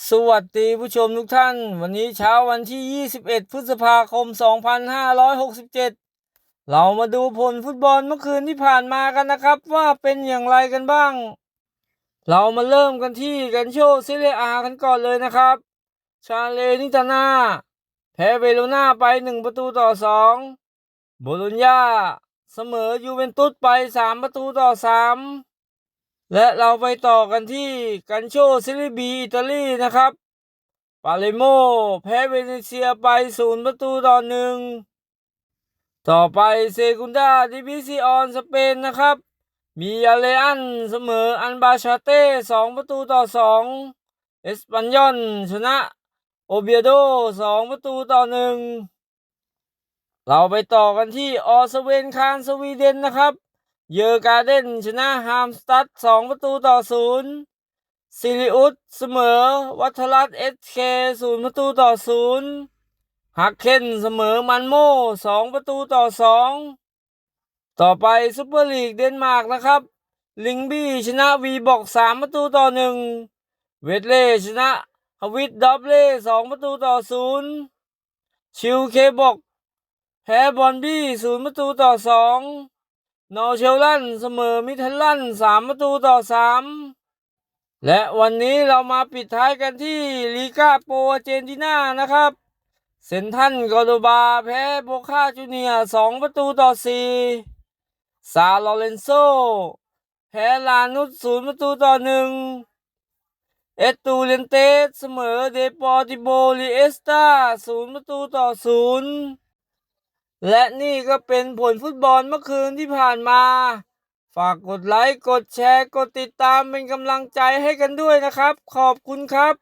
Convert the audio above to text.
สวัสดีผู้ชมทุกท่าน วันนี้เช้าวันที่ 21 พฤษภาคม 2567 เรามาดูผลฟุตบอลเมื่อคืนที่ผ่านมากันนะครับ ว่าเป็นอย่างไรกันบ้าง เรามาเริ่มกันที่กันโชซิเลอากันก่อนเลยนะครับ ชาเลนิตานาแพ้เวโรนาไป 1 ประตูต่อ 2 โบโลญญาเสมอยูเวนตุสไป 3 ประตูต่อ 3 และเราไปต่อกันที่กันโชซิลิบีอิตาลีนะครับ ปาเลโมแพ้เวเนเซียไปศูนย์ประตูต่อหนึ่ง ต่อไปเซกุนดาดิวิซิออนสเปนนะครับ มีอาเลอันเสมออันบาชาเต้สองประตูต่อสองเอสปันยอนชนะโอเบียโดสองประตูต่อหนึ่ง เราไปต่อกันที่ออสเวนคานสวีเดนนะครับ เยอร์การ์เดนชนะฮามสตัดสองประตูต่อศูนย์ซิริอุสเสมอ วัทรัสเอสเคศูนย์ประตูต่อศูนย์ฮักเคนเสมอมันโมสองประตูต่อสองต่อไปซุปเปอร์ลีกเดนมาร์กนะครับ ลิงบี้ชนะวีบอกสามประตูต่อหนึ่งเวทเล่ชนะฮวิตดับเล่สองประตูต่อศูนย์ชิวเคบอกแพ้บอลบี้ศูนย์ประตูต่อสอง นอเชลลันเสมอมิทัลลันสามประตูต่อสามและวันนี้เรามาปิดท้ายกันที่ลีกาโปรเจนตินานะครับ เซนทันกอร์โดบาแพ้โบคาจูเนียสองประตูต่อสี่ซาโลเรนโซ แพ้ลานุสศูนย์ประตูต่อหนึ่งเอตูเลนเตสเสมอเดปอร์ติโบลิเอสตาศูนย์ประตูต่อศูนย์ และนี่ก็เป็นผลฟุตบอลเมื่อคืนที่ผ่านมา ฝากกดไลค์ กดแชร์ กดติดตามเป็นกำลังใจให้กันด้วยนะครับ ขอบคุณครับ